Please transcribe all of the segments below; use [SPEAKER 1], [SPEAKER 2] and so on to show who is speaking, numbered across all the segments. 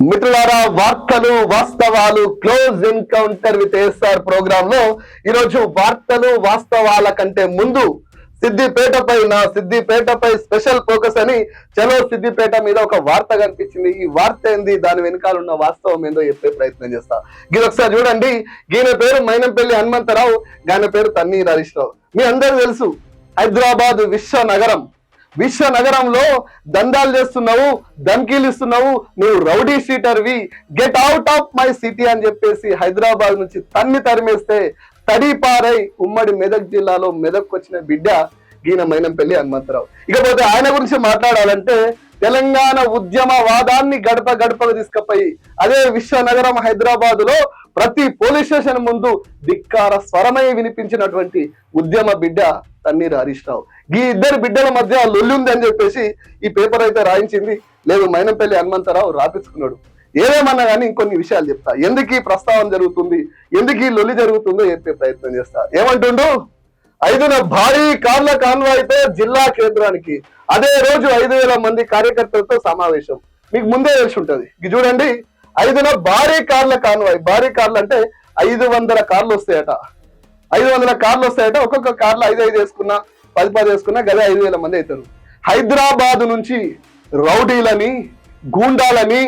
[SPEAKER 1] మిత్రులారా వార్తలు వాస్తవాలు క్లోజ్ ఎన్కౌంటర్ విత్ ఎస్ఆర్ ప్రోగ్రామ్లో ఈరోజు వార్తలు వాస్తవాల కంటే ముందు సిద్దిపేటపై నా సిద్దిపేటపై స్పెషల్ ఫోకస్ అని చలో సిద్దిపేట మీద ఒక వార్త కనిపించింది. ఈ వార్త ఏంది? దాని వెనకాల ఉన్న వాస్తవం ఏందో చెప్పే ప్రయత్నం చేస్తా. గీన ఒకసారి చూడండి. ఈయన పేరు మైనంపల్లి హనుమంతరావు ఆయన పేరు తన్నీర్ హరీష్ రావు. మీ అందరూ తెలుసు హైదరాబాద్ విశ్వ నగరం విశ్వ నగరంలో దందాలు చేస్తున్నావు ధమ్కీలు ఇస్తున్నావు నువ్వు rowdy షీటర్వి. Get out of my city అని చెప్పేసి హైదరాబాద్ నుంచి తన్ని తరిమేస్తే తడిపారై ఉమ్మడి మెదక్ జిల్లాలో మెదక్ వచ్చిన బిడ్డ గీన మైనంపల్లి హనుమంతరావు. ఇకపోతే ఆయన గురించి మాట్లాడాలంటే తెలంగాణ ఉద్యమ వాదాన్ని గడప గడపకు తీసుకుపోయి అదే విశ్వనగరం హైదరాబాద్లో ప్రతి పోలీస్ స్టేషన్ ముందు ధిక్కార స్వరమై వినిపించినటువంటి ఉద్యమ బిడ్డ తన్నీరు హరీష్ రావు. ఈ ఇద్దరు బిడ్డల మధ్య లొల్లి ఉంది అని చెప్పేసి ఈ పేపర్ అయితే రాయించింది. లేదు మైనంపల్లి హనుమంతరావు రాపించుకున్నాడు. ఏదేమన్నా కానీ ఇంకొన్ని విషయాలు చెప్తా. ఎందుకు ఈ ప్రస్తావన జరుగుతుంది? ఎందుకు ఈ లొల్లి జరుగుతుందో చెప్పే ప్రయత్నం చేస్తా. ఏమంటుండు? ఐదున భారీ కార్ల కాన్వాయ్తో జిల్లా కేంద్రానికి. అదే రోజు ఐదు వేల మంది కార్యకర్తలతో సమావేశం. మీకు ముందే తెలిసి ఉంటది. చూడండి. ఐదున భారీ కార్ల కాన్వాయ్. భారీ కార్లు అంటే ఐదు వందల కార్లు వస్తాయట. ఐదు వందల కార్లు వస్తాయట. ఒక్కొక్క కార్లు ఐదు ఐదు వేసుకున్నా పది పది వేసుకున్నా గదే ఐదు వేల మంది అవుతారు. హైదరాబాద్ నుంచి రౌడీలని గూండాలని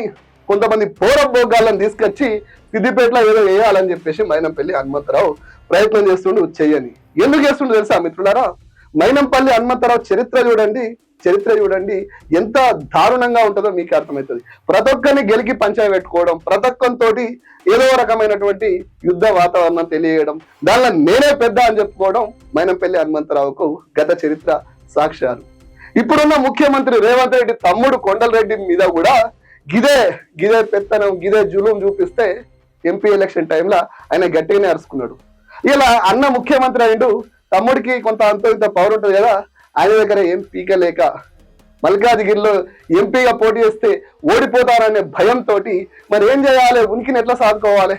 [SPEAKER 1] కొంతమంది పోరబోగాలను తీసుకొచ్చి సిద్దిపేటలో ఏదో వేయాలని చెప్పేసి మైనంపల్లి హనుమంతరావు ప్రయత్నం చేస్తుండు చెయ్యని. ఎందుకు చేస్తుండో తెలుసా మిత్రులారా? మైనంపల్లి హనుమంతరావు చరిత్ర చూడండి చరిత్ర చూడండి ఎంత దారుణంగా ఉంటుందో మీకు అర్థమవుతుంది. ప్రతి ఒక్కరిని గెలికి పంచాయి పెట్టుకోవడం ప్రతి ఒక్కరితోటి ఏదో రకమైనటువంటి యుద్ధ వాతావరణం తెలియడం దానిలో నేనే పెద్ద అని చెప్పుకోవడం మైనంపల్లి హనుమంతరావుకు గత చరిత్ర సాక్ష్యాలు. ఇప్పుడున్న ముఖ్యమంత్రి రేవంత్ రెడ్డి తమ్ముడు కొండలరెడ్డి మీద కూడా గిదే గిదే పెత్తనం గిదే జులుం చూపిస్తే ఎంపీ ఎలక్షన్ టైంలో ఆయన గట్టిగానే అరుచుకున్నాడు. ఇలా అన్న ముఖ్యమంత్రి అయిండు తమ్ముడికి కొంత అంత ఇంత పవర్ ఉంటుంది కదా ఆయన దగ్గర ఏం పీకలేక మల్కాజ్గిరిలో ఎంపీగా పోటీ చేస్తే ఓడిపోతారనే భయంతో మరి ఏం చేయాలి? ఉనికిని ఎట్లా సాదుకోవాలి.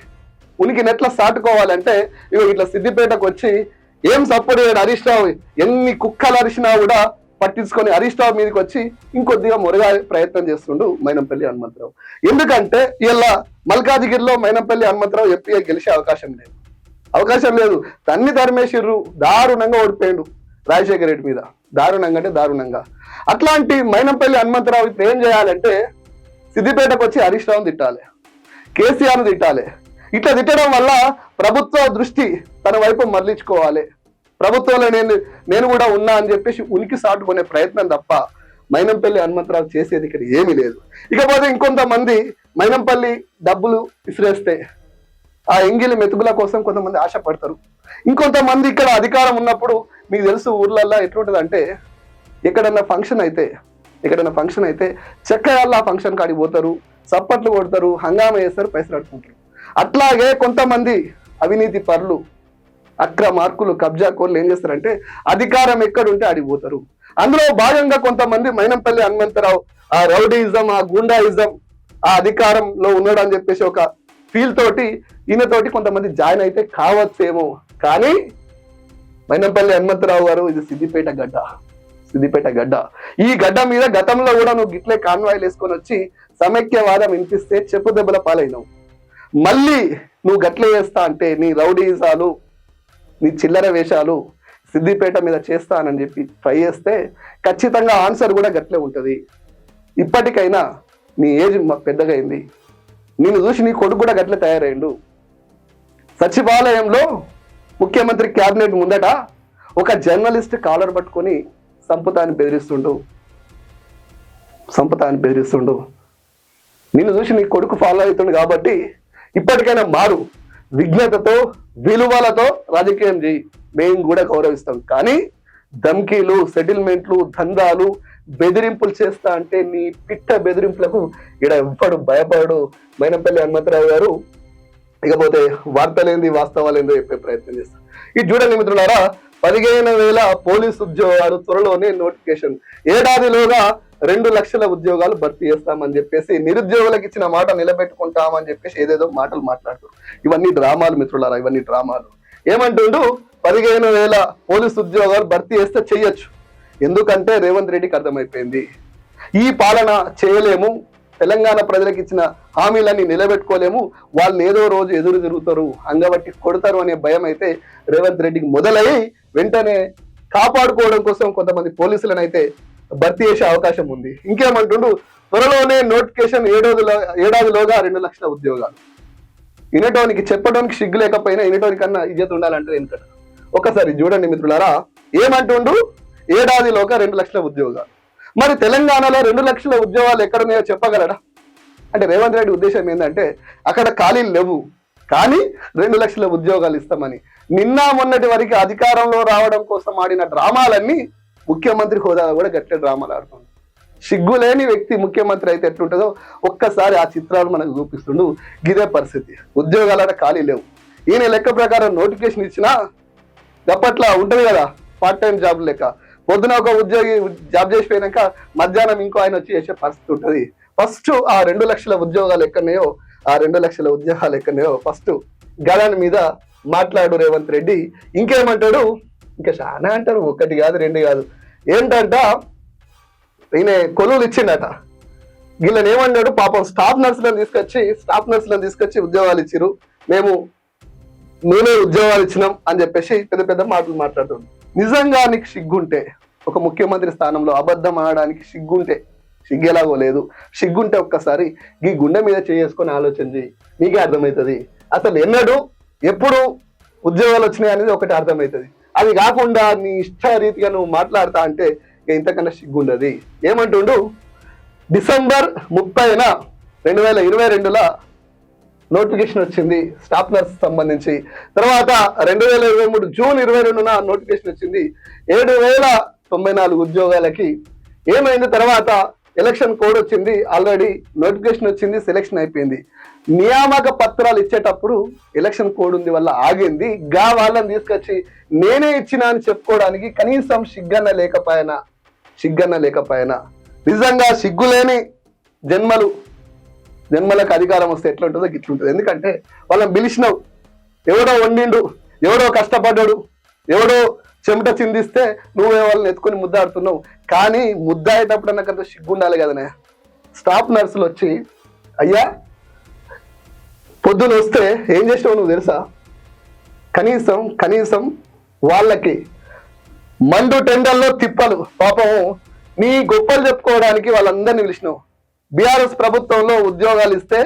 [SPEAKER 1] ఉనికిని ఎట్లా సాటుకోవాలంటే ఇవి ఇట్లా సిద్దిపేటకు వచ్చి ఏం సపోర్ట్ చేయడు హరీష్ రావు. ఎన్ని కుక్కలు అరిచినా కూడా పట్టించుకొని హరీష్ రావు మీదకి వచ్చి ఇంకొద్దిగా మొరగా ప్రయత్నం చేస్తుండు మైనంపల్లి హనుమంతరావు. ఎందుకంటే ఇలా మల్కాజిగిరిలో మైనంపల్లి హనుమంతరావు ఎంపీగా గెలిచే అవకాశం లేదు. అవకాశం లేదు. తన్ని ధర్మేశ్వరు దారుణంగా ఓడిపోయాడు రాజశేఖర రెడ్డి మీద. దారుణంగా అంటే దారుణంగా. అట్లాంటి మైనంపల్లి హనుమంతరావు ఇప్పుడు ఏం చేయాలంటే సిద్దిపేటకు వచ్చి హరీష్ రావును తిట్టాలి. కేసీఆర్ను తిట్టాలి. ఇట్లా తిట్టడం వల్ల ప్రభుత్వ దృష్టి తన వైపు మరలించుకోవాలి. ప్రభుత్వంలో నేను నేను కూడా ఉన్నా అని చెప్పేసి ఉనికి సాటుకునే ప్రయత్నం తప్ప మైనంపల్లి హనుమంతరావు చేసేది ఇక్కడ ఏమీ లేదు. ఇకపోతే ఇంకొంతమంది మైనంపల్లి డబ్బులు విసిరేస్తే ఆ ఎంగిలి మెతుకుల కోసం కొంతమంది ఆశపడతారు. ఇంకొంతమంది ఇక్కడ అధికారం ఉన్నప్పుడు మీకు తెలుసు ఊర్లల్లో ఎట్లుంటుంది అంటే ఎక్కడన్నా ఫంక్షన్ అయితే ఎక్కడైనా ఫంక్షన్ అయితే చక్కగా ఫంక్షన్ కాడికి పోతారు చప్పట్లు కొడతారు హంగామా వేస్తారు పైసలు అడుకుంటారు అట్లాగే కొంతమంది అవినీతి పరులు అక్రమార్కులు కబ్జా కోళ్ళు ఏం చేస్తారంటే అధికారం ఎక్కడుంటే ఆడిపోతారు అందులో భాగంగా కొంతమంది మైనంపల్లి హనుమంతరావు ఆ రౌడీయిజం ఆ గుండాయిజం ఆ అధికారంలో ఉన్నాడు అని చెప్పేసి ఒక ఫీల్ తోటి ఈయనతోటి కొంతమంది జాయిన్ అయితే కావచ్చేమో. కానీ మైనంపల్లి హనుమంతరావు గారు ఇది సిద్దిపేట గడ్డ. సిద్దిపేట గడ్డ. ఈ గడ్డ మీద గతంలో కూడా నువ్వు గిట్లే కాన్వాయిలు వేసుకొని వచ్చి సమైక్యవాదం వినిపిస్తే చెప్పు దెబ్బల పాలైనవు. మళ్ళీ నువ్వు గట్లే చేస్తా అంటే నీ రౌడీజాలు నీ చిల్లర వేషాలు సిద్దిపేట మీద చేస్తానని చెప్పి ట్రై చేస్తే ఖచ్చితంగా ఆన్సర్ కూడా గట్లే ఉంటుంది. ఇప్పటికైనా నీ ఏజ్ పెద్దగా అయింది నేను చూసి నీ కొడుకు కూడా గట్లే తయారైండు. సచివాలయంలో ముఖ్యమంత్రి క్యాబినెట్ ముందట ఒక జర్నలిస్ట్ కాలర్ పట్టుకొని సంపుతాన్ని బెదిరిస్తుండు. సంపుతాన్ని బెదిరిస్తుండు. నిన్ను చూసి నీ కొడుకు ఫాలో అవుతుండు కాబట్టి ఇప్పటికైనా మారు. విజ్ఞతతో విలువలతో రాజకీయం చేయి. మేము కూడా గౌరవిస్తాం. కానీ ధమ్కీలు సెటిల్మెంట్లు దందాలు బెదిరింపులు చేస్తా అంటే నీ పిట్ట బెదిరింపులకు ఇక్కడ ఎవ్వడు భయపడు మైనంపల్లి హనుమంతరావు గారు ఇకపోతే వార్తలేంది వాస్తవాలేందో చెప్పే ప్రయత్నం చేస్తాం. ఇది చూడండి మిత్రులారా పదిహేను వేల పోలీస్ ఉద్యోగాలు త్వరలోనే నోటిఫికేషన్. ఏడాదిలోగా రెండు లక్షల ఉద్యోగాలు భర్తీ చేస్తామని చెప్పేసి నిరుద్యోగులకు ఇచ్చిన మాట నిలబెట్టుకుంటామని చెప్పేసి ఏదేదో మాటలు మాట్లాడుతారు ఇవన్నీ డ్రామాలు మిత్రులారా ఇవన్నీ డ్రామాలు. ఏమంటుండు? పదిహేను వేల పోలీస్ ఉద్యోగాలు భర్తీ చేస్తే చెయ్యొచ్చు ఎందుకంటే రేవంత్ రెడ్డికి అర్థమైపోయింది. ఈ పాలన చేయలేము తెలంగాణ ప్రజలకు ఇచ్చిన హామీలన్నీ నిలబెట్టుకోలేము. వాళ్ళు ఏదో రోజు ఎదురు తిరుగుతారు అంగబట్టి కొడతారు అనే భయం అయితే రేవంత్ రెడ్డికి మొదలయ్యి వెంటనే కాపాడుకోవడం కోసం కొంతమంది పోలీసులను అయితే భర్తీ చేసే అవకాశం ఉంది. ఇంకేమంటుండు? త్వరలోనే నోటిఫికేషన్ ఏడాదిలో ఏడాదిలోగా రెండు లక్షల ఉద్యోగాలు. వినటోనికి చెప్పడానికి సిగ్గు లేకపోయినా వినటోనికన్నా ఇజ్జత ఉండాలంటే ఎందుకంటే? ఒకసారి చూడండి మిత్రులారా ఏమంటుండు? ఏడాదిలోగా రెండు లక్షల ఉద్యోగాలు. మరి తెలంగాణలో రెండు లక్షల ఉద్యోగాలు ఎక్కడున్నాయో చెప్పగలడా అంటే రేవంత్ రెడ్డి ఉద్దేశం ఏంటంటే అక్కడ ఖాళీలు లేవు కానీ రెండు లక్షల ఉద్యోగాలు ఇస్తామని. నిన్న మొన్నటి వరకు అధికారంలో రావడం కోసం ఆడిన డ్రామాలన్నీ ముఖ్యమంత్రి హోదాలో కూడా గట్టే డ్రామాలు ఆడుతుంది. సిగ్గులేని వ్యక్తి ముఖ్యమంత్రి అయితే ఎట్లుంటుందో ఒక్కసారి ఆ చిత్రాలు మనకు చూపిస్తుండు. గిదే పరిస్థితి. ఉద్యోగాలు ఖాళీ లేవు. ఈయన లెక్క ప్రకారం నోటిఫికేషన్ ఇచ్చినా గప్పట్ల ఉంటుంది కదా పార్ట్ టైం జాబ్ లెక్క. పొద్దున ఒక ఉద్యోగి జాబ్ చేసిపోయినాక మధ్యాహ్నం ఇంకో ఆయన వచ్చి చేసే పరిస్థితి ఉంటుంది. ఫస్ట్ ఆ రెండు లక్షల ఉద్యోగాలు ఎక్కడన్నాయో ఆ రెండు లక్షల ఉద్యోగాలు ఎక్కడన్నాయో ఫస్ట్ గడాని మీద మాట్లాడు రేవంత్ రెడ్డి. ఇంకేమంటాడు? ఇంకా చాలా అంటారు ఒకటి కాదు రెండు కాదు. ఏంటంట? ఈయన కొలువులు ఇచ్చిండట. వీళ్ళని ఏమన్నాడు పాపం స్టాఫ్ నర్సులను తీసుకొచ్చి స్టాఫ్ నర్సులను తీసుకొచ్చి ఉద్యోగాలు ఇచ్చిరు మేము నేనే ఉద్యోగాలు ఇచ్చినాం అని చెప్పేసి పెద్ద పెద్ద మాటలు మాట్లాడుతుంది నిజంగా నీకు సిగ్గుంటే ఒక ముఖ్యమంత్రి స్థానంలో అబద్ధం ఆడడానికి సిగ్గుంటే సిగ్గేలాగో లేదు. సిగ్గుంటే ఒక్కసారి ఈ గుండె మీద చేసుకొని ఆలోచన చేయి నీకే అర్థమవుతుంది అసలు ఎన్నడూ ఎప్పుడు ఉద్యోగాలు వచ్చినాయి అనేది ఒకటి అర్థమవుతుంది అది కాకుండా నీ ఇష్ట రీతిగా నువ్వు మాట్లాడతా అంటే ఇంతకన్నా సిగ్గుండదు. ఏమంటుండు? డిసెంబర్ ముప్పైన రెండు వేల ఇరవై రెండులో నోటిఫికేషన్ వచ్చింది స్టాఫ్ నర్స్ సంబంధించి. తర్వాత రెండు వేల ఇరవై మూడు జూన్ ఇరవై రెండున నోటిఫికేషన్ వచ్చింది. ఏడు వేల తొంభై నాలుగు ఉద్యోగాలకి ఏమైంది? తర్వాత ఎలక్షన్ కోడ్ వచ్చింది ఆల్రెడీ నోటిఫికేషన్ వచ్చింది సెలెక్షన్ అయిపోయింది. నియామక పత్రాలు ఇచ్చేటప్పుడు ఎలక్షన్ కోడ్ ఉంది వల్ల ఆగింది. గా వాళ్ళని తీసుకొచ్చి నేనే ఇచ్చిన అని చెప్పుకోవడానికి కనీసం సిగ్గన్న లేకపోయినా సిగ్గన్న లేకపోయినా. నిజంగా సిగ్గులేని జన్మలు జన్మలకు అధికారం వస్తే ఎట్లా ఉంటుందో గిట్లుంటుంది. ఎందుకంటే వాళ్ళని పిలిచినావు. ఎవడో వండిండు ఎవడో కష్టపడ్డాడు ఎవడో చెమట చిందిస్తే నువ్వే వాళ్ళని ఎత్తుకొని ముద్దాడుతున్నావు. కానీ ముద్దాడేటప్పుడు నాకు సిగ్గు ఉండాలి కదనే స్టాఫ్ నర్సులు వచ్చి అయ్యా పొద్దున వస్తే ఏం చేసినావు నువ్వు తెలుసా? కనీసం కనీసం వాళ్ళకి మండు టెండల్లో తిప్పలు. పాపం నీ గొప్పలు చెప్పుకోవడానికి వాళ్ళందరినీ పిలిచినావు. బీఆర్ఎస్ ప్రభుత్వంలో ఉద్యోగాలు ఇస్తే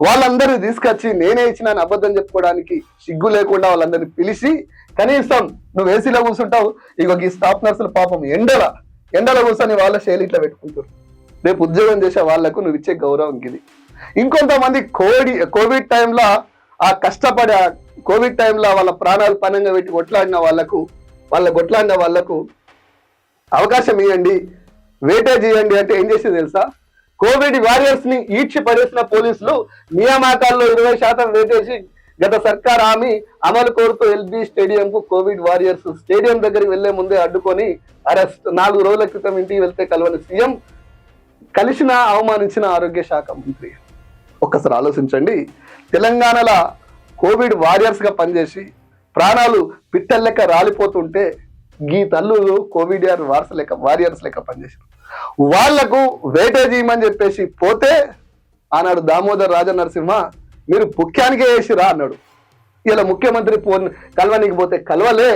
[SPEAKER 1] వాళ్ళందరినీ తీసుకొచ్చి నేనే ఇచ్చిన అబద్ధం చెప్పుకోవడానికి సిగ్గు లేకుండా వాళ్ళందరినీ పిలిచి కనీసం నువ్వు ఏసీలో కూర్చుంటావు ఇగో ఈ స్టాఫ్ నర్సులు పాపం ఎండల ఎండల కూర్చొని వాళ్ళ శైలి ఇట్లా పెట్టుకుంటారు రేపు ఉద్యోగం చేసే వాళ్ళకు నువ్వు ఇచ్చే గౌరవం ఇది. ఇంకొంతమంది కోడి కోవిడ్ టైంలో ఆ కష్టపడి ఆ కోవిడ్ టైంలో వాళ్ళ ప్రాణాలు పనంగా పెట్టి కొట్లాడిన వాళ్ళకు వాళ్ళ కొట్లాడిన వాళ్ళకు అవకాశం ఇవ్వండి వేటేజ్ ఇవ్వండి అంటే ఏం చేసేది తెలుసా? కోవిడ్ వారియర్స్ని ఈడ్చి పడేసిన పోలీసులు నియామకాల్లో ఇరవై శాతం వేటేసి గత సర్కార్ హామీ అమలు కోరుతూ ఎల్బీ స్టేడియం కు కోవిడ్ వారియర్స్ స్టేడియం దగ్గరికి వెళ్ళే ముందే అడ్డుకొని అరెస్ట్. నాలుగు రోజుల క్రితం ఇంటికి వెళ్తే కలవని సీఎం కలిసిన అవమానించిన ఆరోగ్య శాఖ మంత్రి. ఒక్కసారి ఆలోచించండి. తెలంగాణలో కోవిడ్ వారియర్స్గా పనిచేసి ప్రాణాలు పిట్టల్లెక్క రాలిపోతుంటే గీ తల్లు కోవిడ్ వారస్ లెక్క వారియర్స్ లెక్క పనిచేసింది వాళ్ళకు వేటేజ్ చేయమని చెప్పేసి పోతే ఆనాడు దామోదర్ రాజ నరసింహ మీరు ముఖ్యానికే వేసిరా అన్నాడు. ఇలా ముఖ్యమంత్రి ఫోన్ కలవనీకి పోతే కలవలే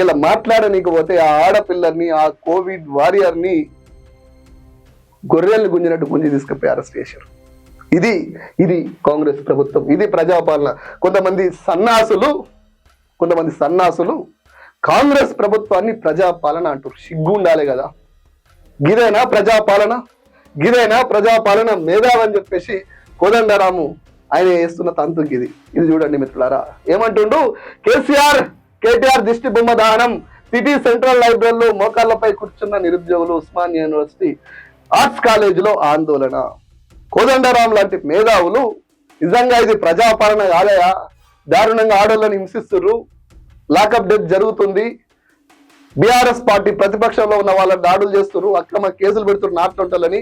[SPEAKER 1] ఇలా మాట్లాడనీకి పోతే ఆ ఆడపిల్లల్ని ఆ కోవిడ్ వారియర్ని గొర్రెల్ని గుంజినట్టు గుంజి తీసుకుపోయి అరెస్ట్ చేశారు. ఇది ఇది కాంగ్రెస్ ప్రభుత్వం ఇది ప్రజాపాలన. కొంతమంది సన్నాసులు కొంతమంది సన్నాసులు కాంగ్రెస్ ప్రభుత్వాన్ని ప్రజాపాలన అంటారు సిగ్గు ఉండాలి కదా. గిదేనా ప్రజాపాలన? గిదేనా ప్రజాపాలన మేధావని చెప్పేసి కోదండరాము ఆయన వేస్తున్న తంతు ఇది ఇది చూడండి మిత్రులారా. ఏమంటుండు? కేసీఆర్ కేటీఆర్ దిష్టి బొమ్మ దానం సిటీ సెంట్రల్ లైబ్రరీలో మోకాళ్ళపై కూర్చున్న నిరుద్యోగులు ఉస్మాన్ యూనివర్సిటీ ఆర్ట్స్ కాలేజీలో ఆందోళన. కోదండరాం లాంటి మేధావులు నిజంగా ఇది ప్రజాపాలన కాలేయా దారుణంగా ఆడోళ్ళని హింసిస్తున్నారు లాకప్ డెత్ జరుగుతుంది. బీఆర్ఎస్ పార్టీ ప్రతిపక్షంలో ఉన్న వాళ్ళ దాడులు చేస్తున్నారు అక్రమ కేసులు పెడుతున్నారు నాట్లుంటాలని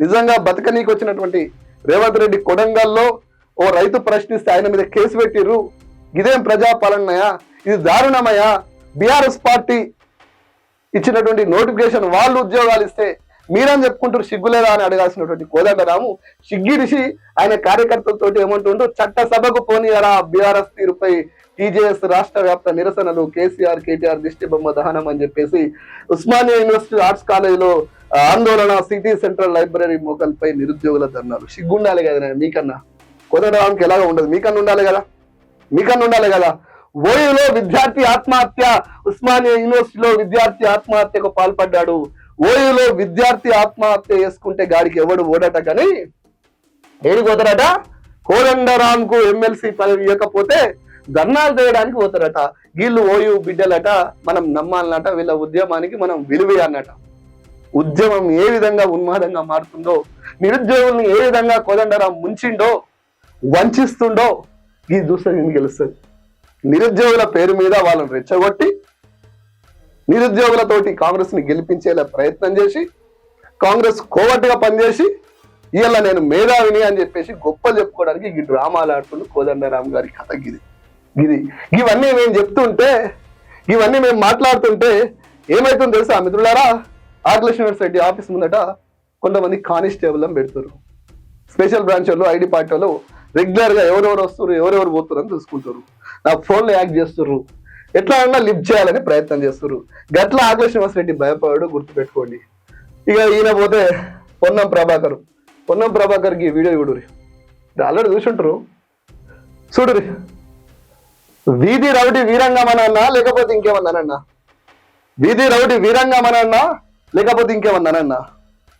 [SPEAKER 1] నిజంగా బతకనీకి వచ్చినటువంటి రేవంత్ రెడ్డి కొడంగల్లో ఓ రైతు ప్రశ్నిస్తే ఆయన మీద కేసు పెట్టిర్రు. ఇదేం ప్రజాపాలనయా? ఇది దారుణమయ్యా బీఆర్ఎస్ పార్టీ ఇచ్చినటువంటి నోటిఫికేషన్ వాళ్ళు ఉద్యోగాలు ఇస్తే మీరని చెప్పుకుంటారు? సిగ్గులేదా అని అడగాల్సినటువంటి కోదండరాము సిగ్గిరిసి ఆయన కార్యకర్తలతో ఏమంటుండో చట్టసభకు పోనీయరా బీఆర్ఎస్ తీరుపై టీజేఎస్ రాష్ట్ర వ్యాప్త నిరసనలు కేసీఆర్ కేటీఆర్ దిష్టి బొమ్మ దహనం అని చెప్పేసి ఉస్మానియా యూనివర్సిటీ ఆర్ట్స్ కాలేజీలో ఆందోళన సిటీ సెంట్రల్ లైబ్రరీ మోకల్పై నిరుద్యోగుల ధర్నాలు. సిగ్గుండాలి కదా మీకన్నా? కోదండరాంకి ఎలాగ ఉండదు. మీకన్నా ఉండాలి కదా? మీకన్నా ఉండాలి కదా? ఓయూలో విద్యార్థి ఆత్మహత్య ఉస్మానియా యూనివర్సిటీలో విద్యార్థి ఆత్మహత్యకు పాల్పడ్డాడు ఓయూలో విద్యార్థి ఆత్మహత్య చేసుకుంటే గాడికి ఎవడు ఓడట కానీ ఏడికి పోతారట? కోదండరామ్కు ఎమ్మెల్సీ పదవి ఇవ్వకపోతే ధర్నాలు చేయడానికి పోతారట. వీళ్ళు ఓయూ బిడ్డలట మనం నమ్మాలన్నట వీళ్ళ ఉద్యమానికి మనం విలువ అన్నట ఉద్యమం ఏ విధంగా ఉన్మాదంగా మారుతుందో నిరుద్యోగుల్ని ఏ విధంగా కోదండరాం ముంచిండో వంచిస్తుండో ఈ చూస్తే నేను గెలుస్తుంది నిరుద్యోగుల పేరు మీద వాళ్ళని రెచ్చగొట్టి నిరుద్యోగులతోటి కాంగ్రెస్ని గెలిపించేలా ప్రయత్నం చేసి కాంగ్రెస్ కోవట్టుగా పనిచేసి ఇవాళ నేను మేధావిని అని చెప్పేసి గొప్పలు చెప్పుకోవడానికి ఈ డ్రామాలు ఆడుతుండు కోదండరామ్ గారి కథ గిది. గిది. ఇవన్నీ మేము చెప్తుంటే ఇవన్నీ మేము మాట్లాడుతుంటే ఏమైతుందో తెలుసా మిత్రులారా? ఆకులక్ష్మణ రెడ్డి ఆఫీస్ ముందట కొంతమంది కానిస్టేబుల్ అని పెడుతున్నారు స్పెషల్ బ్రాంచ్ వాళ్ళు ఐడి పార్టీ వాళ్ళు రెగ్యులర్గా ఎవరెవరు వస్తారు ఎవరెవరు పోతున్నారు అని చూసుకుంటారు. నా ఫోన్లో యాక్ట్ చేస్తున్నారు ఎట్లా అన్నా లిఫ్ట్ చేయాలని ప్రయత్నం చేస్తారు గట్ల ఆకుల శ్రీనివాస్ రెడ్డి భయపడాడు గుర్తుపెట్టుకోండి. ఇక ఈయన పోతే పొన్నం ప్రభాకర్. పొన్నం ప్రభాకర్కి వీడియో చూడురి ఆల్రెడీ చూసుంటారు. చూడురి వీధి రౌడీ వీరంగమనన్నా లేకపోతే ఇంకేమన్నానన్నా వీధి రౌడీ వీరంగమనన్నా లేకపోతే ఇంకేమన్నానన్నా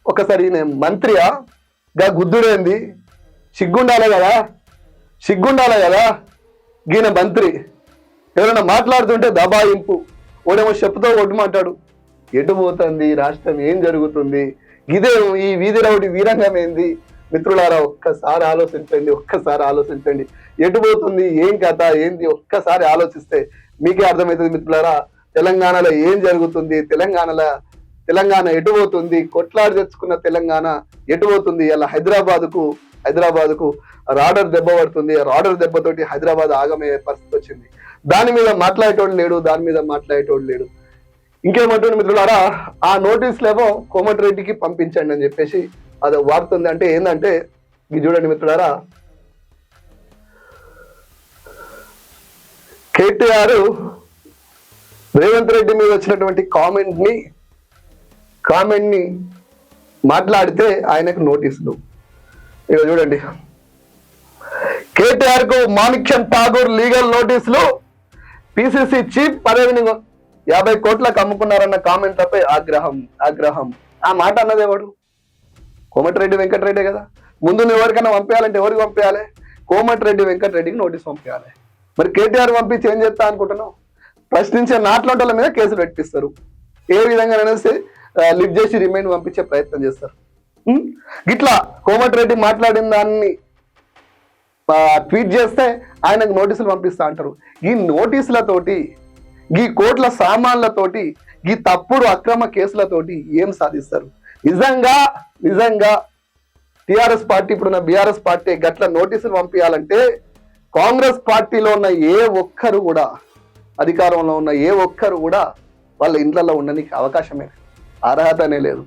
[SPEAKER 1] ఒకసారి నేను మంత్రియా? గా గుద్దుడేంది? సిగ్గుండాలే కదా? సిగ్గుండాలే కదా? గీన మంత్రి. ఎవరైనా మాట్లాడుతుంటే దబాయింపు ఓడేమో చెప్పుతో కొట్టమంటాడు ఎటు పోతుంది? రాష్ట్రం ఏం జరుగుతుంది? ఇదే ఈ వీధి రౌడి వీరంగం ఏంది? మిత్రులారా ఒక్కసారి ఆలోచించండి ఒక్కసారి ఆలోచించండి. ఎటు పోతుంది? ఏం కథ? ఏంది? ఒక్కసారి ఆలోచిస్తే మీకే అర్థమవుతుంది మిత్రులారా. తెలంగాణలో ఏం జరుగుతుంది? తెలంగాణలో తెలంగాణ ఎటు పోతుంది? కొట్లాడి తెచ్చుకున్న తెలంగాణ ఎటు పోతుంది? ఇలా హైదరాబాద్కు హైదరాబాద్కు రాడర్ దెబ్బ పడుతుంది. రాడర్ దెబ్బతోటి హైదరాబాద్ ఆగమయ్యే పరిస్థితి వచ్చింది. దాని మీద మాట్లాడేటోడు లేడు దాని మీద మాట్లాడేటోడు లేడు. ఇంకేమంటుంది మిత్రులారా ఆ నోటీసులేమో కోమటిరెడ్డికి పంపించండి అని చెప్పేసి అది వాడుతుంది అంటే ఏంటంటే ఇది చూడండి మిత్రులారా. కేటీఆర్ రేవంత్ రెడ్డి మీద వచ్చినటువంటి కామెంట్ని కామెంట్ని మాట్లాడితే ఆయనకు నోటీసులు. ఇక చూడండి. కేటీఆర్కు మాణిక్యం ఠాగూర్ లీగల్ నోటీసులు పిసిసి చీఫ్ పదవిని యాభై కోట్లకు అమ్ముకున్నారన్న కామెంట్ తప్పే ఆగ్రహం ఆగ్రహం. ఆ మాట అన్నది ఎవడు? కోమటిరెడ్డి వెంకటరెడ్డి కదా. ముందు నువ్వు ఎవరికైనా పంపించాలంటే ఎవరికి పంపించాలి? కోమటిరెడ్డి వెంకటరెడ్డికి నోటీస్ పంపించాలి. మరి కేటీఆర్ పంపించి ఏం చేస్తా అనుకుంటున్నావు? ప్రశ్నించే నాట్లంటల మీద కేసులు పెట్టిస్తారు. ఏ విధంగా అనేసి లిఫ్ట్ చేసి రిమైండ్ పంపించే ప్రయత్నం చేస్తారు. ఇట్లా గిట్లా కోమటిరెడ్డి మాట్లాడిన దాన్ని ట్వీట్ చేస్తే ఆయనకు నోటీసులు పంపిస్తా అంటారు. ఈ నోటీసులతోటి ఈ కోట్ల సామాన్లతోటి ఈ తప్పుడు అక్రమ కేసులతోటి ఏం సాధిస్తారు? నిజంగా నిజంగా టిఆర్ఎస్ పార్టీ ఇప్పుడున్న బీఆర్ఎస్ పార్టీ గట్ల నోటీసులు పంపించాలంటే కాంగ్రెస్ పార్టీలో ఉన్న ఏ ఒక్కరు కూడా అధికారంలో ఉన్న ఏ ఒక్కరు కూడా వాళ్ళ ఇండ్లలో ఉండడానికి అవకాశమే. అర్హతనే లేదు.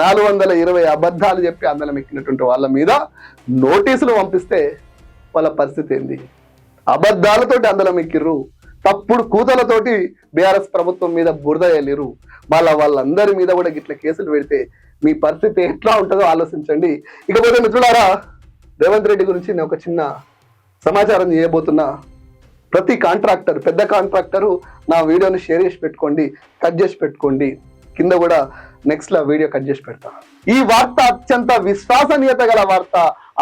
[SPEAKER 1] నాలుగు వందల ఇరవై అబద్ధాలు చెప్పి అందలం ఎక్కినటువంటి వాళ్ళ మీద నోటీసులు పంపిస్తే వాళ్ళ పరిస్థితి ఏంది? అబద్ధాలతోటి అందలం ఎక్కిర్రు. తప్పుడు కూతలతోటి బీఆర్ఎస్ ప్రభుత్వం మీద బురద వెళ్ళిరు వాళ్ళ వాళ్ళందరి మీద కూడా గిట్ల కేసులు పెడితే మీ పరిస్థితి ఎట్లా ఉంటుందో ఆలోచించండి. ఇకపోతే మిత్రులారా రేవంత్ రెడ్డి గురించి నేను ఒక చిన్న సమాచారం చేయబోతున్నా ప్రతి కాంట్రాక్టర్ పెద్ద కాంట్రాక్టరు నా వీడియోని షేర్ చేసి పెట్టుకోండి కట్ చేసి పెట్టుకోండి. కింద కూడా నెక్స్ట్లో వీడియో కట్ చేసి పెడతా. ఈ వార్త అత్యంత విశ్వసనీయత గల వార్త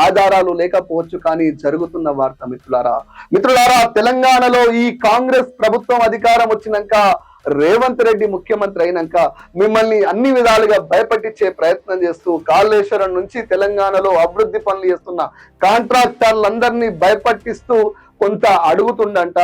[SPEAKER 1] ఆధారాలు లేకపోవచ్చు కానీ జరుగుతున్న వార్త మిత్రులారా. మిత్రులారా తెలంగాణలో ఈ కాంగ్రెస్ ప్రభుత్వం అధికారం వచ్చినాక రేవంత్ రెడ్డి ముఖ్యమంత్రి అయినాక మిమ్మల్ని అన్ని విధాలుగా భయపట్టించే ప్రయత్నం చేస్తూ కాళేశ్వరం నుంచి తెలంగాణలో అభివృద్ధి పనులు చేస్తున్న కాంట్రాక్టర్లందరినీ భయపట్టిస్తూ కొంత అడుగుతుండంట.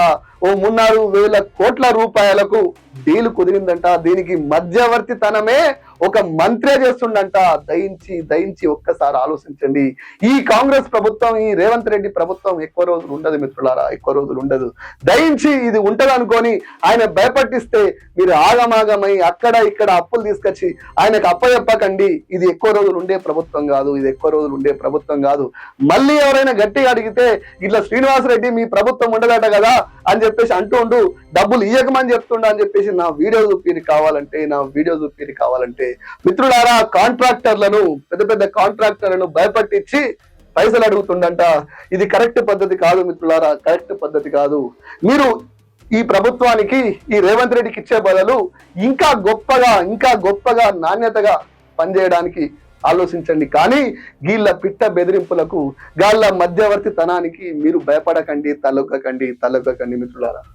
[SPEAKER 1] ఓ మున్నారు వేల కోట్ల రూపాయలకు డీల్ కుదిరిందంట. దీనికి మధ్యవర్తితనమే ఒక మంత్రే చేస్తుండంట. దయించి దయించి ఒక్కసారి ఆలోచించండి. ఈ కాంగ్రెస్ ప్రభుత్వం ఈ రేవంత్ రెడ్డి ప్రభుత్వం ఎక్కువ రోజులు ఉండదు మిత్రులారా ఎక్కువ రోజులు ఉండదు. దయించి ఇది ఉంటది అనుకొని ఆయన భయపట్టిస్తే మీరు ఆగమాగమై అక్కడ ఇక్కడ అప్పులు తీసుకొచ్చి ఆయనకు అప్పచెప్పకండి ఇది ఎక్కువ రోజులు ఉండే ప్రభుత్వం కాదు ఇది ఎక్కువ రోజులు ఉండే ప్రభుత్వం కాదు. మళ్ళీ ఎవరైనా గట్టిగా అడిగితే ఇట్లా శ్రీనివాసరెడ్డి మీ ప్రభుత్వం ఉండదట కదా అని చెప్పేసి అంటూ ఉండు డబ్బులు ఇయ్యకమని చెప్తుండ అని చెప్పేసి నా వీడియో చూపిరి కావాలంటే నా వీడియో చూపిరి కావాలంటే మిత్రులారా కాంట్రాక్టర్లను పెద్ద పెద్ద కాంట్రాక్టర్లను భయపట్టించి పైసలు అడుగుతుండంట. ఇది కరెక్ట్ పద్ధతి కాదు మిత్రులారా కరెక్ట్ పద్ధతి కాదు. మీరు ఈ ప్రభుత్వానికి ఈ రేవంత్ రెడ్డికి ఇచ్చే బదులు ఇంకా గొప్పగా ఇంకా గొప్పగా నాణ్యతగా పనిచేయడానికి ఆలోచించండి. కానీ గీళ్ళ పిట్ట బెదిరింపులకు గాళ్ళ మధ్యవర్తితనానికి మీరు భయపడకండి తలొక్కకండి తలొక్కకండి మిత్రులారా.